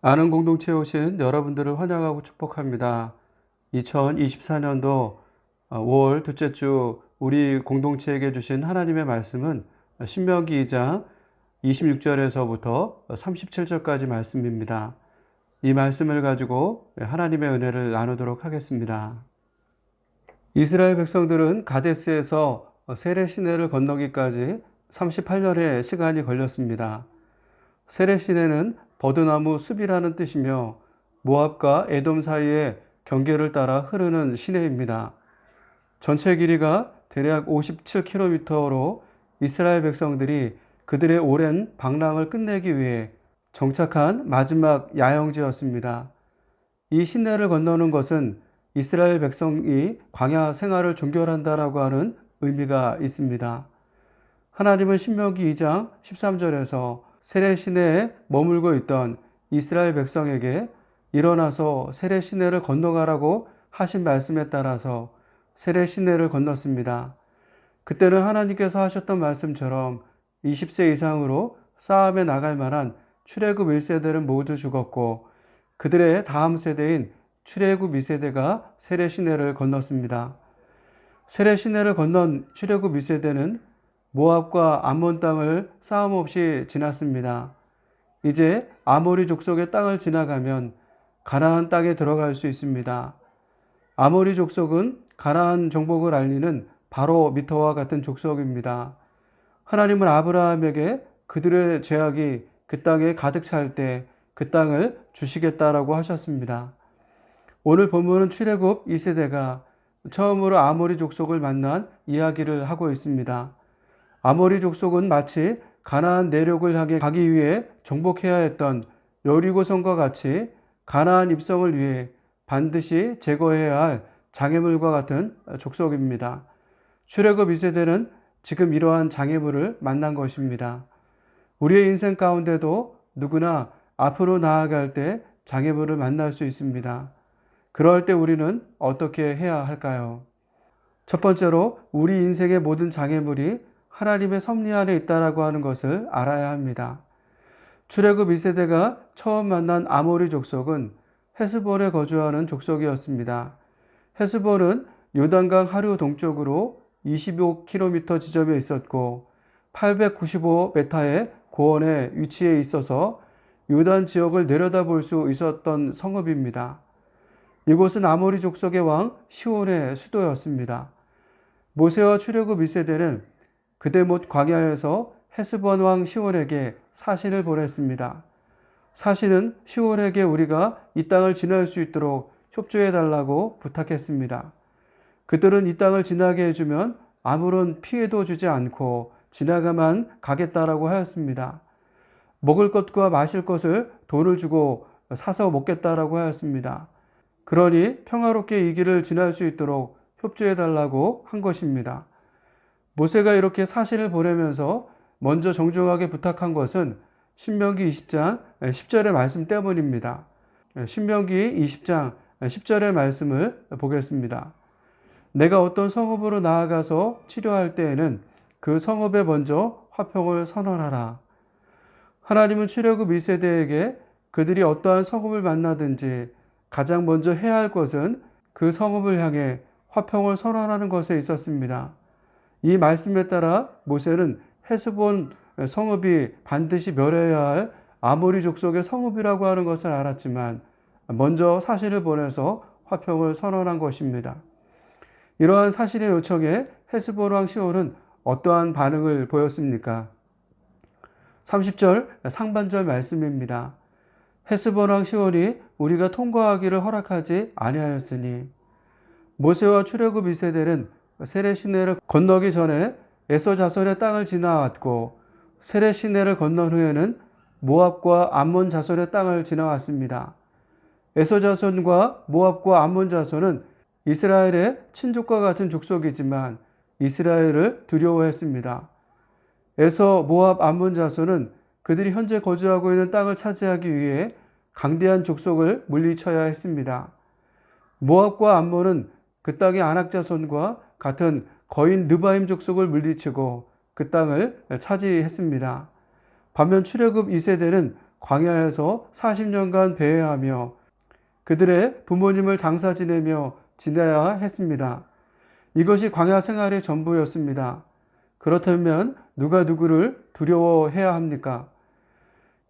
아는 공동체에 오신 여러분들을 환영하고 축복합니다. 2024년도 5월 둘째 주 우리 공동체에게 주신 하나님의 말씀은 신명기 2장 26절에서부터 37절까지 말씀입니다. 이 말씀을 가지고 하나님의 은혜를 나누도록 하겠습니다. 이스라엘 백성들은 가데스에서 세례 시내를 건너기까지 38년의 시간이 걸렸습니다. 세례 시내는 버드나무 숲이라는 뜻이며 모압과 에돔 사이의 경계를 따라 흐르는 시내입니다. 전체 길이가 대략 57km로 이스라엘 백성들이 그들의 오랜 방랑을 끝내기 위해 정착한 마지막 야영지였습니다. 이 시내를 건너는 것은 이스라엘 백성이 광야 생활을 종결한다라고 하는 의미가 있습니다. 하나님은 신명기 2장 13절에서 세례 시내에 머물고 있던 이스라엘 백성에게 일어나서 세례 시내를 건너가라고 하신 말씀에 따라서 세례 시내를 건넜습니다. 그때는 하나님께서 하셨던 말씀처럼 20세 이상으로 싸움에 나갈 만한 출애굽 1세대는 모두 죽었고 그들의 다음 세대인 출애굽 2세대가 세례 시내를 건넜습니다. 세례 시내를 건넌 출애굽 2세대는 모압과 암몬 땅을 싸움 없이 지났습니다. 이제 아모리 족속의 땅을 지나가면 가나안 땅에 들어갈 수 있습니다. 아모리 족속은 가나안 정복을 알리는 바로 미터와 같은 족속입니다. 하나님은 아브라함에게 그들의 죄악이 그 땅에 가득 찰 때 그 땅을 주시겠다라고 하셨습니다. 오늘 본문은 출애굽 2세대가 처음으로 아모리 족속을 만난 이야기를 하고 있습니다. 아모리 족속은 마치 가나안 내륙을 향해 가기 위해 정복해야 했던 여리고성과 같이 가나안 입성을 위해 반드시 제거해야 할 장애물과 같은 족속입니다. 출애굽 2세대는 지금 이러한 장애물을 만난 것입니다. 우리의 인생 가운데도 누구나 앞으로 나아갈 때 장애물을 만날 수 있습니다. 그럴 때 우리는 어떻게 해야 할까요? 첫 번째로 우리 인생의 모든 장애물이 하나님의 섭리 안에 있다라고 하는 것을 알아야 합니다. 출애굽 2세대가 처음 만난 아모리 족속은 헤스본에 거주하는 족속이었습니다. 헤스본은 요단강 하류 동쪽으로 25km 지점에 있었고 895m의 고원에 위치해 있어서 요단 지역을 내려다볼 수 있었던 성읍입니다. 이곳은 아모리 족속의 왕 시온의 수도였습니다. 모세와 출애굽 2세대는 그대 못 광야에서 헤스본 왕 시온에게 사신을 보냈습니다. 사신은 시온에게 우리가 이 땅을 지날 수 있도록 협조해 달라고 부탁했습니다. 그들은 이 땅을 지나게 해주면 아무런 피해도 주지 않고 지나가만 가겠다라고 하였습니다. 먹을 것과 마실 것을 돈을 주고 사서 먹겠다라고 하였습니다. 그러니 평화롭게 이 길을 지날 수 있도록 협조해 달라고 한 것입니다. 모세가 이렇게 사신을 보내면서 먼저 정중하게 부탁한 것은 신명기 20장 10절의 말씀 때문입니다. 신명기 20장 10절의 말씀을 보겠습니다. 내가 어떤 성읍으로 나아가서 치료할 때에는 그 성읍에 먼저 화평을 선언하라. 하나님은 출애굽 1세대에게 그들이 어떠한 성읍을 만나든지 가장 먼저 해야 할 것은 그 성읍을 향해 화평을 선언하는 것에 있었습니다. 이 말씀에 따라 모세는 헤스본 성읍이 반드시 멸해야 할 아모리 족속의 성읍이라고 하는 것을 알았지만 먼저 사신을 보내서 화평을 선언한 것입니다. 이러한 사신의 요청에 헤스본 왕 시온은 어떠한 반응을 보였습니까? 30절 상반절 말씀입니다. 헤스본 왕 시온이 우리가 통과하기를 허락하지 아니하였으니 모세와 출애굽 2세대는 세례 시내를 건너기 전에 에서 자손의 땅을 지나왔고 세례 시내를 건넌 후에는 모압과 암몬 자손의 땅을 지나왔습니다. 에서 자손과 모압과 암몬 자손은 이스라엘의 친족과 같은 족속이지만 이스라엘을 두려워했습니다. 에서 모압 암몬 자손은 그들이 현재 거주하고 있는 땅을 차지하기 위해 강대한 족속을 물리쳐야 했습니다. 모압과 암몬은 그 땅의 아낙 자손과 같은 거인 르바임 족속을 물리치고 그 땅을 차지했습니다. 반면 출애굽 2세대는 광야에서 40년간 배회하며 그들의 부모님을 장사 지내며 지내야 했습니다. 이것이 광야 생활의 전부였습니다. 그렇다면 누가 누구를 두려워해야 합니까?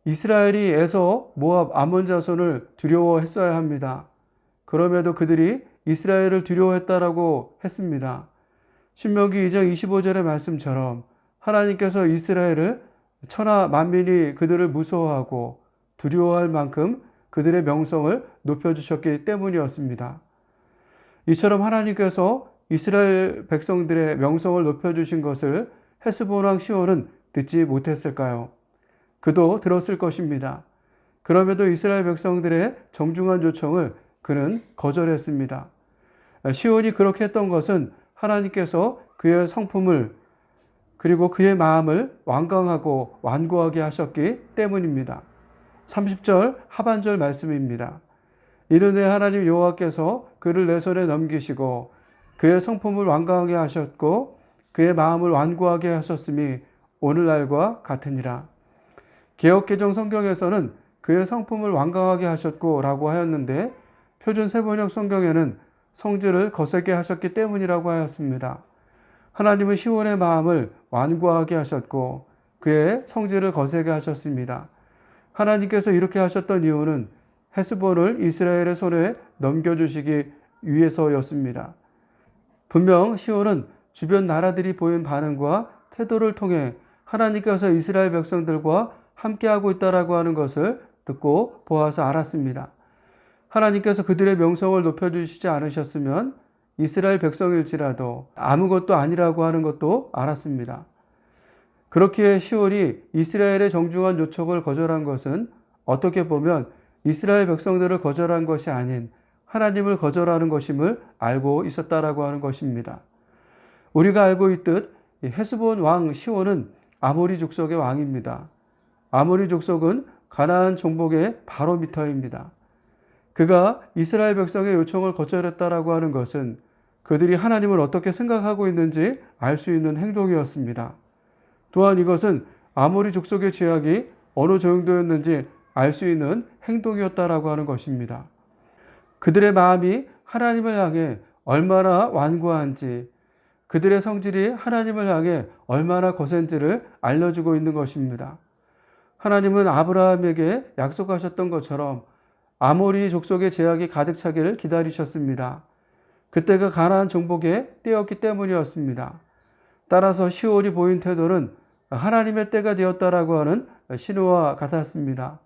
이스라엘이 에서 모압 아몬 자손을 두려워했어야 합니다. 그럼에도 그들이 이스라엘을 두려워했다라고 했습니다. 신명기 2장 25절의 말씀처럼 하나님께서 이스라엘을 천하 만민이 그들을 무서워하고 두려워할 만큼 그들의 명성을 높여주셨기 때문이었습니다. 이처럼 하나님께서 이스라엘 백성들의 명성을 높여주신 것을 헤스본 왕 시온은 듣지 못했을까요? 그도 들었을 것입니다. 그럼에도 이스라엘 백성들의 정중한 요청을 그는 거절했습니다. 시온이 그렇게 했던 것은 하나님께서 그의 성품을 그리고 그의 마음을 완강하고 완고하게 하셨기 때문입니다. 30절 하반절 말씀입니다. 이는 내 하나님 여호와께서 그를 내 손에 넘기시고 그의 성품을 완강하게 하셨고 그의 마음을 완고하게 하셨음이 오늘날과 같으니라. 개혁개정 성경에서는 그의 성품을 완강하게 하셨고라고 하였는데 표준 세번역 성경에는 성질을 거세게 하셨기 때문이라고 하였습니다. 하나님은 시온의 마음을 완고하게 하셨고 그의 성질을 거세게 하셨습니다. 하나님께서 이렇게 하셨던 이유는 헤스본을 이스라엘의 손에 넘겨주시기 위해서였습니다. 분명 시온은 주변 나라들이 보인 반응과 태도를 통해 하나님께서 이스라엘 백성들과 함께하고 있다라고 하는 것을 듣고 보아서 알았습니다. 하나님께서 그들의 명성을 높여주시지 않으셨으면 이스라엘 백성일지라도 아무것도 아니라고 하는 것도 알았습니다. 그렇기에 시온이 이스라엘의 정중한 요청을 거절한 것은 어떻게 보면 이스라엘 백성들을 거절한 것이 아닌 하나님을 거절하는 것임을 알고 있었다라고 하는 것입니다. 우리가 알고 있듯 헤스본 왕 시온은 아모리 족속의 왕입니다. 아모리 족속은 가나안 종복의 바로미터입니다. 그가 이스라엘 백성의 요청을 거절했다라고 하는 것은 그들이 하나님을 어떻게 생각하고 있는지 알 수 있는 행동이었습니다. 또한 이것은 아모리 족속의 죄악이 어느 정도였는지 알 수 있는 행동이었다라고 하는 것입니다. 그들의 마음이 하나님을 향해 얼마나 완고한지, 그들의 성질이 하나님을 향해 얼마나 거센지를 알려주고 있는 것입니다. 하나님은 아브라함에게 약속하셨던 것처럼 아모리 족속의 제약이 가득 차기를 기다리셨습니다. 그때가 가나안 정복의 때였기 때문이었습니다. 따라서 시온이 보인 태도는 하나님의 때가 되었다라고 하는 신호와 같았습니다.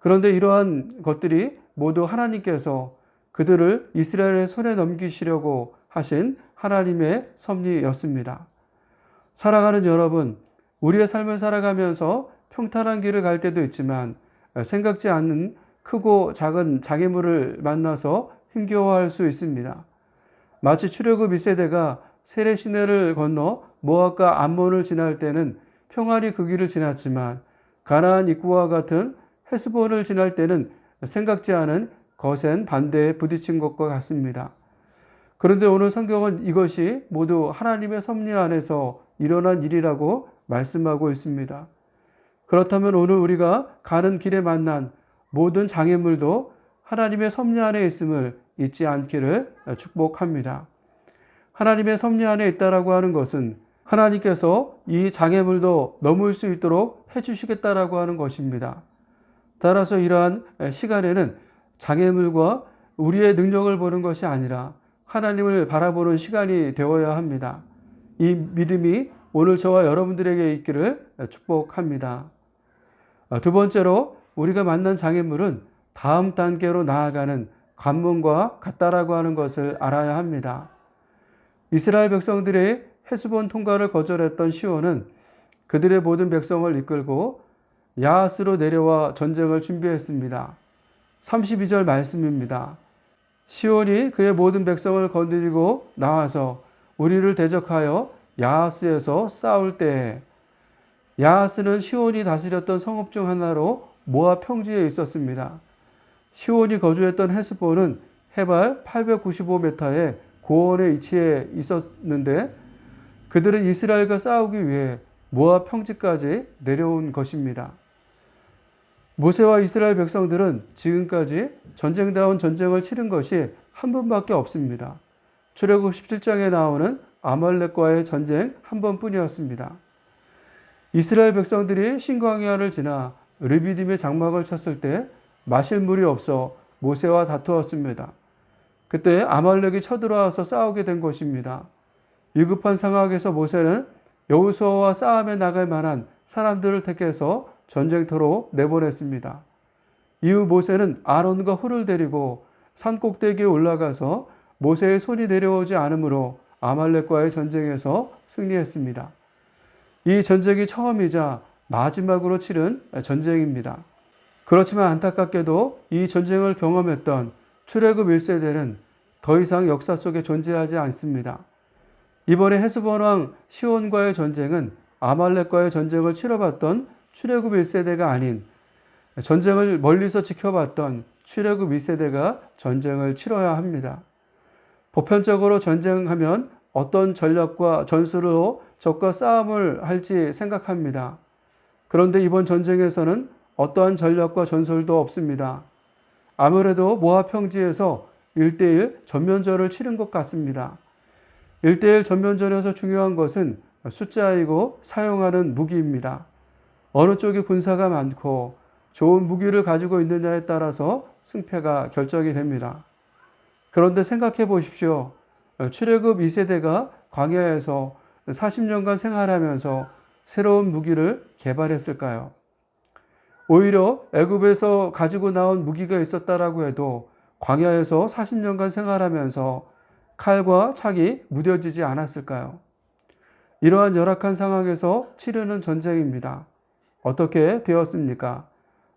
그런데 이러한 것들이 모두 하나님께서 그들을 이스라엘의 손에 넘기시려고 하신 하나님의 섭리였습니다. 사랑하는 여러분, 우리의 삶을 살아가면서 평탄한 길을 갈 때도 있지만 생각지 않는 크고 작은 장애물을 만나서 힘겨워할 수 있습니다. 마치 출애굽 1세대가 세례 시내를 건너 모압과 암몬을 지날 때는 평안히 그 길을 지났지만 가나안 입구와 같은 헤스본을 지날 때는 생각지 않은 거센 반대에 부딪힌 것과 같습니다. 그런데 오늘 성경은 이것이 모두 하나님의 섭리 안에서 일어난 일이라고 말씀하고 있습니다. 그렇다면 오늘 우리가 가는 길에 만난 모든 장애물도 하나님의 섭리 안에 있음을 잊지 않기를 축복합니다. 하나님의 섭리 안에 있다라고 하는 것은 하나님께서 이 장애물도 넘을 수 있도록 해주시겠다라고 하는 것입니다. 따라서 이러한 시간에는 장애물과 우리의 능력을 보는 것이 아니라 하나님을 바라보는 시간이 되어야 합니다. 이 믿음이 오늘 저와 여러분들에게 있기를 축복합니다. 두 번째로 우리가 만난 장애물은 다음 단계로 나아가는 관문과 같다라고 하는 것을 알아야 합니다. 이스라엘 백성들의 헤스본 통과를 거절했던 시온은 그들의 모든 백성을 이끌고 야하스로 내려와 전쟁을 준비했습니다. 32절 말씀입니다. 시온이 그의 모든 백성을 건드리고 나와서 우리를 대적하여 야하스에서 싸울 때에 야하스는 시온이 다스렸던 성읍 중 하나로 모압 평지에 있었습니다. 시온이 거주했던 헤스본은 해발 895m의 고원에 위치해 있었는데 그들은 이스라엘과 싸우기 위해 모압 평지까지 내려온 것입니다. 모세와 이스라엘 백성들은 지금까지 전쟁다운 전쟁을 치른 것이 한 번밖에 없습니다. 출애굽 17장에 나오는 아말렉과의 전쟁 한 번뿐이었습니다. 이스라엘 백성들이 신광야를 지나 르비딤의 장막을 쳤을 때 마실 물이 없어 모세와 다투었습니다. 그때 아말렉이 쳐들어와서 싸우게 된 것입니다. 위급한 상황에서 모세는 여호수아와 싸움에 나갈 만한 사람들을 택해서 전쟁터로 내보냈습니다. 이후 모세는 아론과 훌을 데리고 산 꼭대기에 올라가서 모세의 손이 내려오지 않으므로 아말렉과의 전쟁에서 승리했습니다. 이 전쟁이 처음이자 마지막으로 치른 전쟁입니다. 그렇지만 안타깝게도 이 전쟁을 경험했던 출애굽 1세대는 더 이상 역사 속에 존재하지 않습니다. 이번에 헤스본 왕 시온과의 전쟁은 아말렉과의 전쟁을 치러봤던 출애굽 1세대가 아닌 전쟁을 멀리서 지켜봤던 출애굽 2세대가 전쟁을 치러야 합니다. 보편적으로 전쟁하면 어떤 전략과 전술로 적과 싸움을 할지 생각합니다. 그런데 이번 전쟁에서는 어떠한 전략과 전술도 없습니다. 아무래도 모압 평지에서 1대1 전면전을 치른 것 같습니다. 1대1 전면전에서 중요한 것은 숫자이고 사용하는 무기입니다. 어느 쪽이 군사가 많고 좋은 무기를 가지고 있느냐에 따라서 승패가 결정이 됩니다. 그런데 생각해 보십시오. 출애굽 2세대가 광야에서 40년간 생활하면서 새로운 무기를 개발했을까요? 오히려 애굽에서 가지고 나온 무기가 있었다라고 해도 광야에서 40년간 생활하면서 칼과 창이 무뎌지지 않았을까요? 이러한 열악한 상황에서 치르는 전쟁입니다. 어떻게 되었습니까?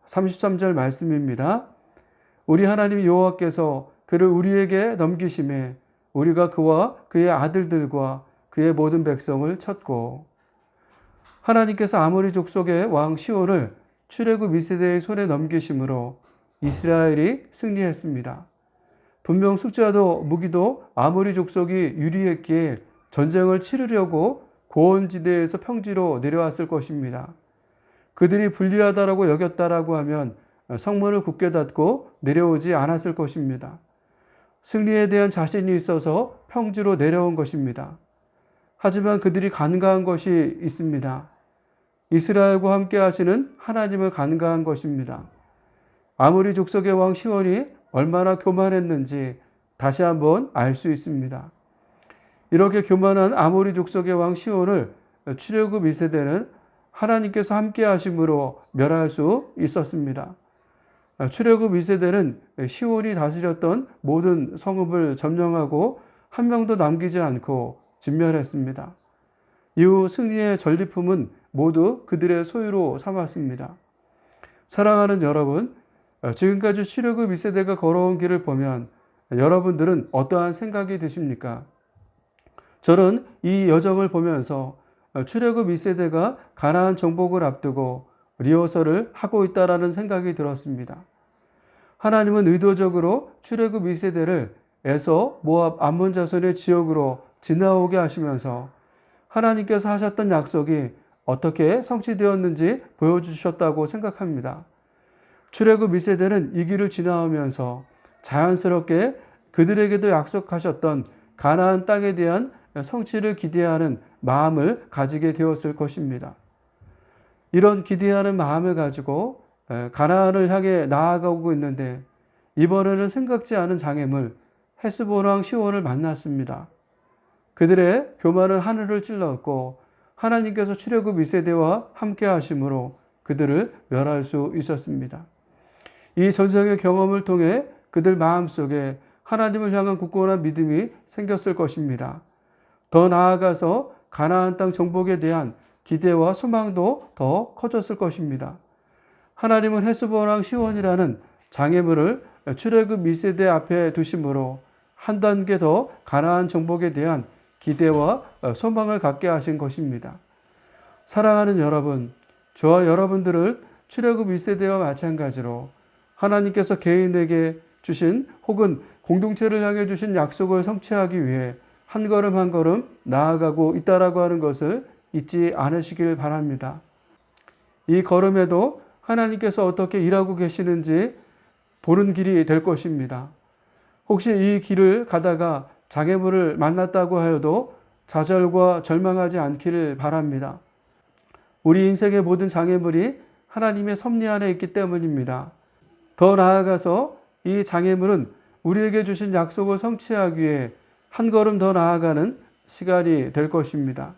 33절 말씀입니다. 우리 하나님 여호와께서 그를 우리에게 넘기심에 우리가 그와 그의 아들들과 그의 모든 백성을 쳤고 하나님께서 아모리 족속의 왕 시온을 출애굽 2세대의 손에 넘기심으로 이스라엘이 승리했습니다. 분명 숫자도 무기도 아모리 족속이 유리했기에 전쟁을 치르려고 고원지대에서 평지로 내려왔을 것입니다. 그들이 불리하다라고 여겼다라고 하면 성문을 굳게 닫고 내려오지 않았을 것입니다. 승리에 대한 자신이 있어서 평지로 내려온 것입니다. 하지만 그들이 간과한 것이 있습니다. 이스라엘과 함께 하시는 하나님을 간과한 것입니다. 아무리 족속의 왕 시온이 얼마나 교만했는지 다시 한번 알 수 있습니다. 이렇게 교만한 아모리 족속의 왕 시온을 출애굽 2세대는 하나님께서 함께 하심으로 멸할 수 있었습니다. 출애굽 2세대는 시온이 다스렸던 모든 성읍을 점령하고 한 명도 남기지 않고 진멸했습니다. 이후 승리의 전리품은 모두 그들의 소유로 삼았습니다. 사랑하는 여러분, 지금까지 출애굽 2세대가 걸어온 길을 보면 여러분들은 어떠한 생각이 드십니까? 저는 이 여정을 보면서 출애굽 2세대가 가나안 정복을 앞두고 리허설을 하고 있다라는 생각이 들었습니다. 하나님은 의도적으로 출애굽 2세대를 에서 모압 암몬 자손의 지역으로 지나오게 하시면서 하나님께서 하셨던 약속이 어떻게 성취되었는지 보여주셨다고 생각합니다. 출애굽 2세대는 이 길을 지나오면서 자연스럽게 그들에게도 약속하셨던 가나안 땅에 대한 성취를 기대하는 마음을 가지게 되었을 것입니다. 이런 기대하는 마음을 가지고 가나안을 향해 나아가고 있는데 이번에는 생각지 않은 장애물 헤스본 왕 시온을 만났습니다. 그들의 교만은 하늘을 찔렀고 하나님께서 출애굽 2세대와 함께 하심으로 그들을 멸할 수 있었습니다. 이 전쟁의 경험을 통해 그들 마음속에 하나님을 향한 굳건한 믿음이 생겼을 것입니다. 더 나아가서 가나안 땅 정복에 대한 기대와 소망도 더 커졌을 것입니다. 하나님은 헤스본 왕 시온이라는 장애물을 출애굽 2세대 앞에 두심으로 한 단계 더 가나안 정복에 대한 기대와 소망을 갖게 하신 것입니다. 사랑하는 여러분, 저와 여러분들을 출애굽 1세대와 마찬가지로 하나님께서 개인에게 주신 혹은 공동체를 향해 주신 약속을 성취하기 위해 한 걸음 한 걸음 나아가고 있다라고 하는 것을 잊지 않으시길 바랍니다. 이 걸음에도 하나님께서 어떻게 일하고 계시는지 보는 길이 될 것입니다. 혹시 이 길을 가다가 장애물을 만났다고 하여도 좌절과 절망하지 않기를 바랍니다. 우리 인생의 모든 장애물이 하나님의 섭리 안에 있기 때문입니다. 더 나아가서 이 장애물은 우리에게 주신 약속을 성취하기 위해 한 걸음 더 나아가는 시간이 될 것입니다.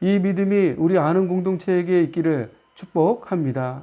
이 믿음이 우리 아는 공동체에게 있기를 축복합니다.